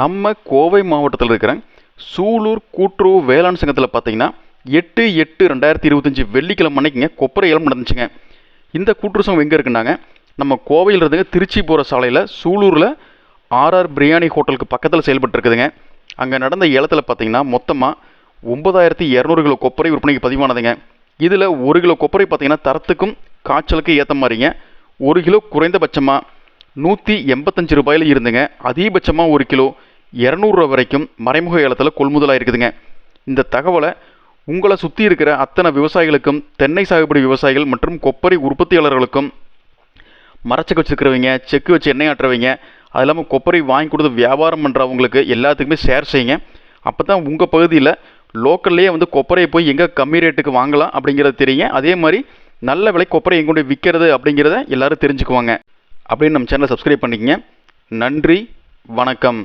நம்ம கோவை மாவட்டத்தில் இருக்கிற சூலூர் கூட்டுறவு வேளாண் சங்கத்தில் பார்த்தீங்கன்னா எட்டு எட்டு ரெண்டாயிரத்தி இருபத்தஞ்சி வெள்ளிக்கிழமை அன்னைக்குங்க கொப்பரை ஏலம் நடந்துச்சுங்க. இந்த கூட்டுறவு சங்கம் எங்கே இருக்குன்னாங்க நம்ம கோவையில் இருந்துங்க திருச்சி போகிற சாலையில் சூலூரில் ஆர்ஆர் பிரியாணி ஹோட்டலுக்கு பக்கத்தில் செயல்பட்டு இருக்குதுங்க அங்கே நடந்த ஏலத்தில் பார்த்தீங்கன்னா மொத்தமாக ஒன்பதாயிரத்தி இரநூறு கிலோ கொப்பரை விற்பனைக்கு பதிவானதுங்க. இதில் ஒரு கிலோ கொப்பரை பார்த்தீங்கன்னா தரத்துக்கும் காய்ச்சலுக்கு ஏற்ற மாதிரிங்க ஒரு கிலோ குறைந்தபட்சமாக நூற்றி எண்பத்தஞ்சு ரூபாயில் இருந்துங்க. அதிகபட்சமாக ஒரு கிலோ இரநூறுவா வரைக்கும் மறைமுக ஏலத்தில் கொள்முதலாக இருக்குதுங்க. இந்த தகவலை உங்களை சுற்றி இருக்கிற அத்தனை விவசாயிகளுக்கும் தென்னை சாகுபடி விவசாயிகள் மற்றும் கொப்பரை உற்பத்தியாளர்களுக்கும் மரச்செக்கு வச்சுருக்கிறவங்க செக்கு வச்சு எண்ணெய் ஆட்டுறவங்க அது இல்லாமல் கொப்பரை வாங்கி கொடுத்து வியாபாரம் பண்ணுறவங்களுக்கு எல்லாத்துக்குமே ஷேர் செய்யுங்க. அப்போ தான் உங்கள் பகுதியில் லோக்கல்லையே வந்து கொப்பரையை போய் எங்கே கம்மி ரேட்டுக்கு வாங்கலாம் அப்படிங்கிறத தெரியுங்க. அதே மாதிரி நல்ல விலை கொப்பரை எங்கே கொண்டு விற்கிறது அப்படிங்கிறத எல்லோரும் தெரிஞ்சுக்குவாங்க. அப்படின்னு நம்ம சேனலை சப்ஸ்கிரைப் பண்ணிக்கங்க. நன்றி வணக்கம்.